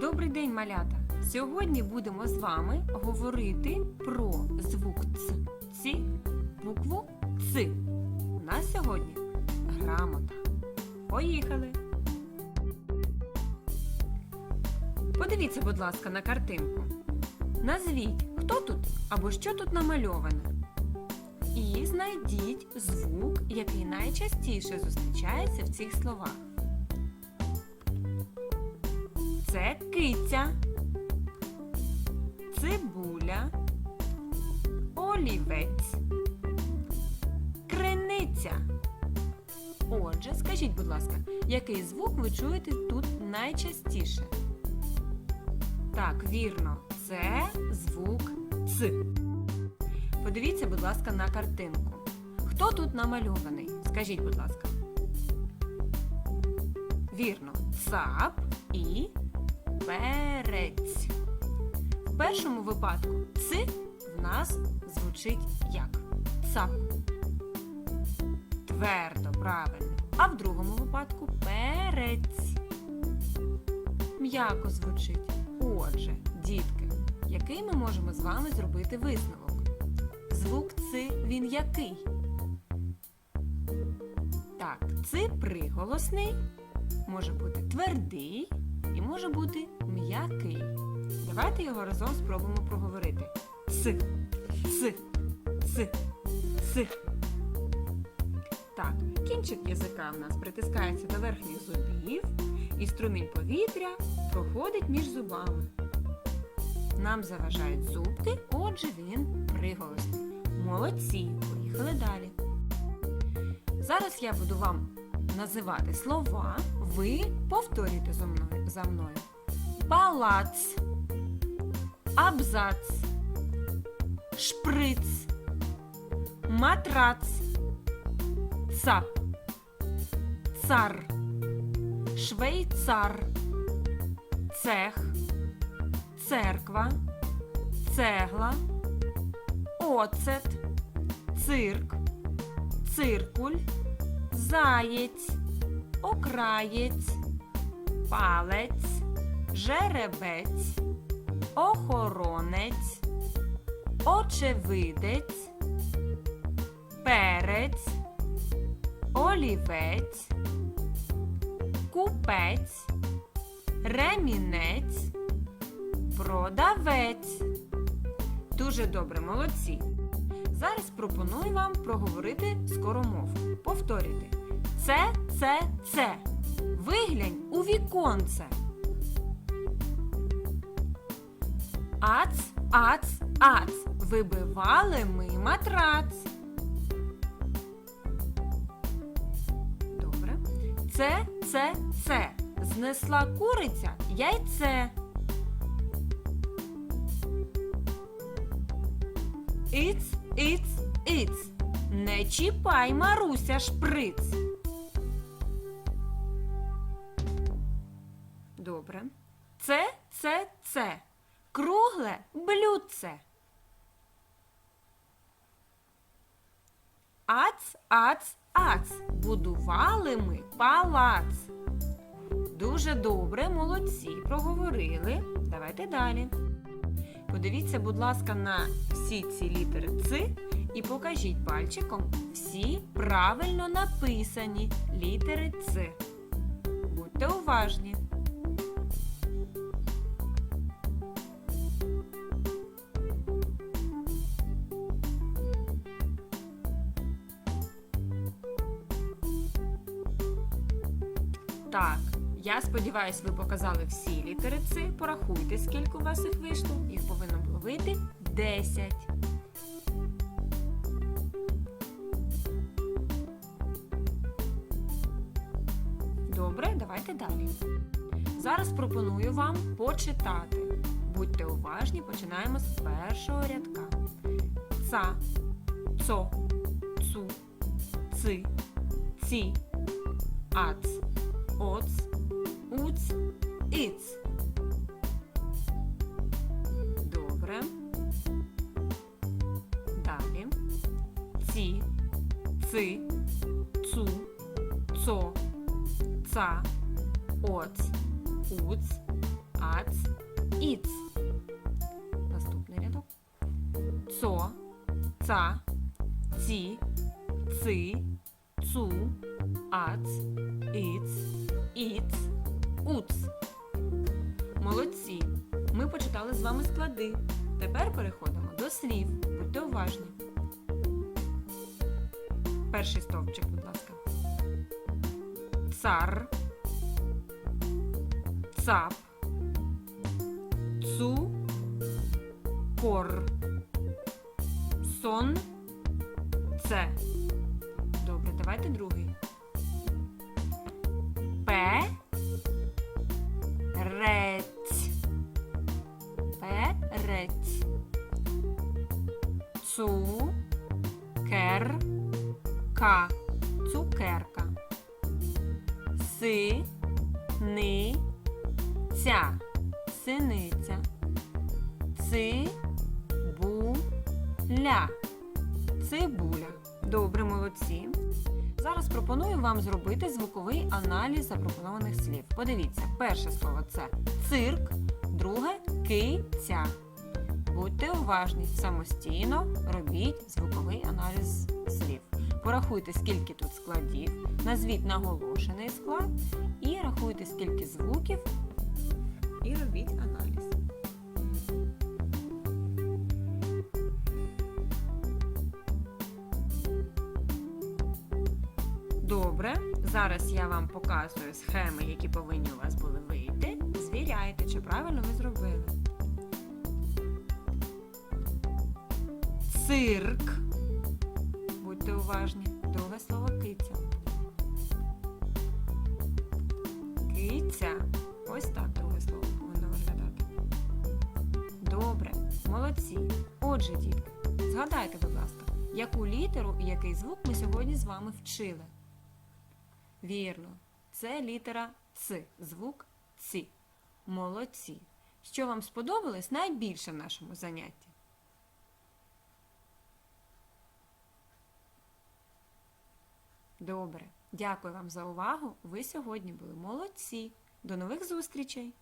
Добрий день, малята! Сьогодні будемо з вами говорити про звук Ц, Ці, букву Ц. У нас сьогодні грамота. Поїхали! Подивіться, будь ласка, на картинку. Назвіть, хто тут або що тут намальоване. І знайдіть звук, який найчастіше зустрічається в цих словах. Це киця, цибуля, олівець, криниця. Отже, скажіть, будь ласка, який звук ви чуєте тут найчастіше? Так, вірно, це звук Ц. Подивіться, будь ласка, на картинку. Хто тут намальований? Скажіть, будь ласка. Вірно, цап і перець. В першому випадку ц в нас звучить як цап. Твердо, правильно. А в другому випадку перець. М'яко звучить. Отже, дітки, який ми можемо з вами зробити висновок? Звук ц він який? Так, ц приголосний, може бути твердий і може бути м'який. Давайте його разом спробуємо проговорити. С, с, с, с. Так, кінчик язика в нас притискається до верхніх зубів, і струмінь повітря проходить між зубами. Нам заважають зубки, отже він приголосний. Молодці! Поїхали далі. Зараз я буду вам називати слова, ви повторюйте за мною. За мною. Палац, абзац, шприц, матрац, цап, цар, швейцар, цех, церква, цегла, оцет, цирк, циркуль, заєць, окраєць, палець, жеребець, охоронець, очевидець, перець, олівець, купець, ремінець, продавець. Дуже добре, молодці. Зараз пропоную вам проговорити скоромовку. Повторюйте. Це, це, це. Виглянь у віконце. Ац, ац, ац. Вибивали ми матрац. Добре. Це, це, це. Знесла куриця яйце. Іц, іц, іц. Не чіпай, Маруся, шприц. Це. Кругле блюдце. Ац, ац, ац. Будували ми палац. Дуже добре, молодці, проговорили. Давайте далі. Подивіться, будь ласка, на всі ці літери Ц і покажіть пальчиком всі правильно написані літери Ц. Будьте уважні. Так, я сподіваюся, ви показали всі літери Ц. Порахуйте, скільки у вас їх вийшло. Їх повинно було вийти 10. Добре, давайте далі. Зараз пропоную вам почитати. Будьте уважні, починаємо з першого рядка. Ца, цо, цу, ци, ці, ац, оц, уц, іц. Добре. Далі. Ці, ци, цу, цо, ца, оц, уц, ац, іц. Наступний рядок. Цо, ца, ці, ци, цу, ац, іц, Іц, уц. Молодці! Ми почитали з вами склади. Тепер переходимо до слів. Будьте уважні. Перший стовпчик, будь ласка. Цар, цап, цу, кор, сон, це. Добре, давайте другий. Цу, кер, ка. Цукерка. Ця. Синиця. Ци, бу. Цибуля. Добре, молодці. Зараз пропоную вам зробити звуковий аналіз запропонованих слів. Подивіться, перше слово це цирк, друге киця. Будьте уважні, самостійно робіть звуковий аналіз слів. Порахуйте, скільки тут складів, назвіть наголошений склад і рахуйте, скільки звуків, і робіть аналіз. Добре, зараз я вам показую схеми, які повинні у вас були вийти. Звіряйте, чи правильно ви зробили. Цирк. Будьте уважні. Друге слово киця. Киця. Ось так друге слово повинно виглядати. Добре, молодці. Отже, дітки, згадайте, будь ласка, яку літеру і який звук ми сьогодні з вами вчили. Вірно, це літера Ц, звук Ці. Молодці. Що вам сподобалось найбільше в нашому занятті? Добре. Дякую вам за увагу. Ви сьогодні були молодці. До нових зустрічей!